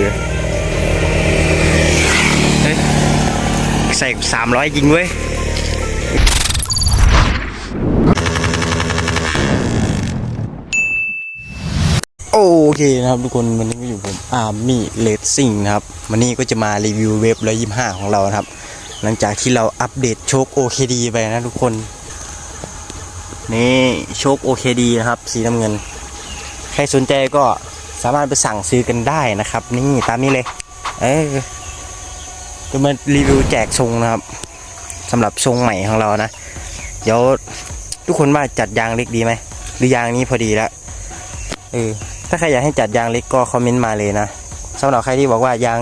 อใส่สามร้อยยิงเว้ยโอเคนะครับทุกคนวันนี้ก็อยู่ผมอาร์มี่เลดซิงนะครับวันนี้ก็จะมารีวิวเว็บร้อยิมห้าของเราครับ หลังจากที่เราอัปเดตโชคโอเคดีไปนะทุกคน นี่โชคโอเคดีนะครับ สีน้ำเงิน ใครสนใจก็ สามารถไปสั่งซื้อกันได้นะครับ นี่ตามนี้เลย เออจะมารีวิวแจกทรงนะครับสำหรับทรงใหม่ของเรานะ เดี๋ยวทุกคนว่าจัดยางเล็กดีไหมหรือยางนี้พอดีแล้วเออถ้าใครอยากให้จัดยางเล็กก็คอมเมนต์มาเลยนะสำหรับใครที่บอกว่ายาง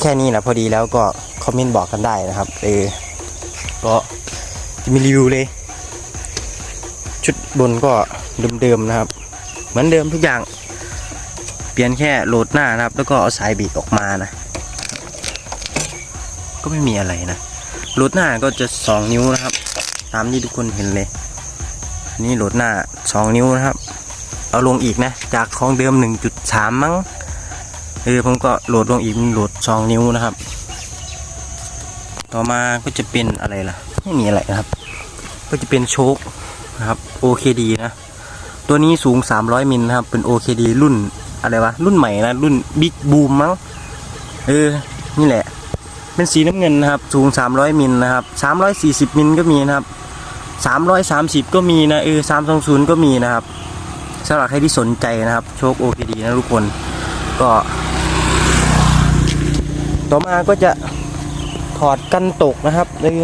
แค่นี้แหละพอดีแล้วก็คอมเมนต์บอกกันได้นะครับ เออก็จะมีรีวิวเลย ชุดบนก็เดิมๆนะครับ เหมือนเดิมทุกอย่าง เปลี่ยนแค่โหลดหน้านะครับ แล้วก็เอาสายบีบออกมานะ ก็ไม่มีอะไรนะโหลดหน้าก็จะสองนิ้วนะครับ ตามที่ทุกคนเห็นเลยอันนี่โหลดหน้าสองนิ้วนะครับ เอาลงอีกนะ จากของเดิม 1.3 มั้งเออผมก็โหลดลงอีกโหลดสองนิ้วนะครับ ต่อมาก็จะเป็นอะไรล่ะ ไม่มีอะไรนะครับ ก็จะเป็นโชคนะครับ OKD นะ ตัวนี้สูง 300มิลนะครับ เป็น OKD รุ่น อะไรวะรุ่นใหม่นะรุ่น Big Boom มั้งเออนี่แหละ เป็นสีน้ำเงินนะครับ สูง 300 มิลนะครับ340 มิลก็มีนะครับ330 ก็มีนะเออ320 ก็มีนะครับสำหรับใครที่สนใจนะครับโชค OKD นะทุกคนก็ ต่อมาก็จะถอดกันตกนะครับเออ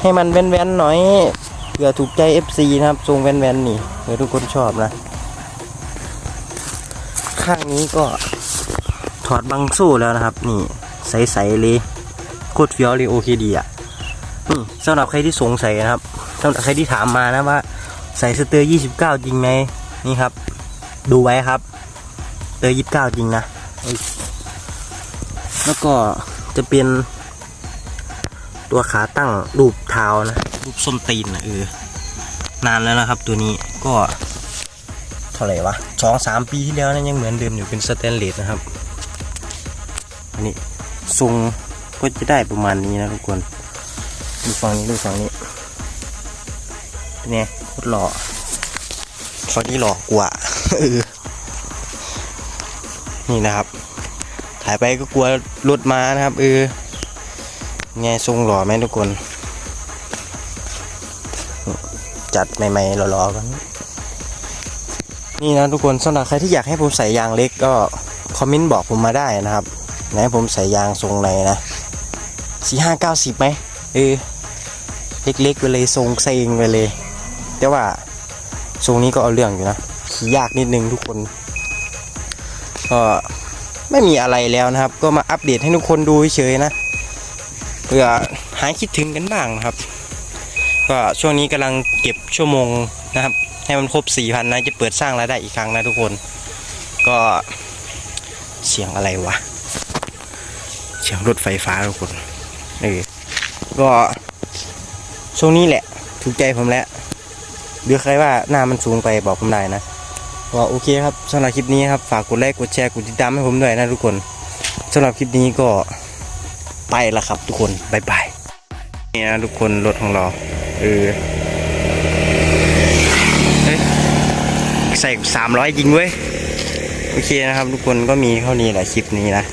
ให้มันแว่นๆหน่อยเผื่อถูกใจ FC นะครับทรงแว่นๆนี่เผื่อทุกคนชอบนะ ข้างนี้ก็ถอดบังสู้แล้วนะครับ นี่ใสๆเลยโคตรเฟี้ยวเลยโอเคดีอะนี่สำหรับใครที่สงสัยนะครับสำหรับใครที่ถามมานะว่า ใส่สเตอร์ 29 จริงไหมนี่ครับ ดูไว้ครับเตอร์ 29 จริงนะแล้วก็จะเป็น ตัวขาตั้งรูปเท้านะรูปส้มตีนนะเออนานแล้วนะครับตัวนี้ก็ ท่าไหร่วะสองสามปีที่แล้วนะยังเหมือนเดิมอยู่เป็นสแตนเลสนะครับอันนี้ทรงก็จะได้ประมาณนี้นะทุกคนดูฝั่งนี้ดูฝั่งนี้เป็นไงโคตรหล่อฝั่งนี้หล่อกว่าเออนี่นะครับ ถ่ายไปก็กลัวรถมานะครับเออไงทรงหล่อไหมทุกคน จัดใหม่ๆหล่อๆกัน นี่นะทุกคนสำหรับใครที่อยากให้ผมใส่ยางเล็กก็คอมเมนต์บอกผมมาได้นะครับไหนผมใส่ยางทรงไหนนะสี่ห้าเก้าสิบไหมเออเล็กๆไปเลยทรงเซงไปเลย แต่ว่าทรงนี้ก็เอาเรื่องอยู่นะขี่ยากนิดนึงทุกคนก็ไม่มีอะไรแล้วนะครับ ก็มาอัปเดตให้ทุกคนดูเฉยๆนะเพื่อหายคิดถึงกันบ้างนะครับ ก็ช่วงนี้กำลังเก็บชั่วโมงนะครับ ให้มันครบ4,000นะจะเปิดสร้างรายได้อีกครั้งนะทุกคน ก็เสียงอะไรวะ เสียงรถไฟฟ้าทุกคนเออก็ช่วงนี้แหละ ถูกใจผมแล้วหรือใครว่าหน้ามันสูงไปบอกผมได้นะก็โอเคครับสำหรับคลิปนี้ครับฝากกดไลค์กดแชร์กดติดตามให้ผมด้วยนะทุกคนสำหรับคลิปนี้ก็ไปล้วครับทุกคนบายบายนี่นะทุกคนรถของเรา เออเฮ้ยใส่สามร้อยจริงเว้ย โอเคนะครับทุกคนก็มีเท่านี้แหละคลิปนี้นะ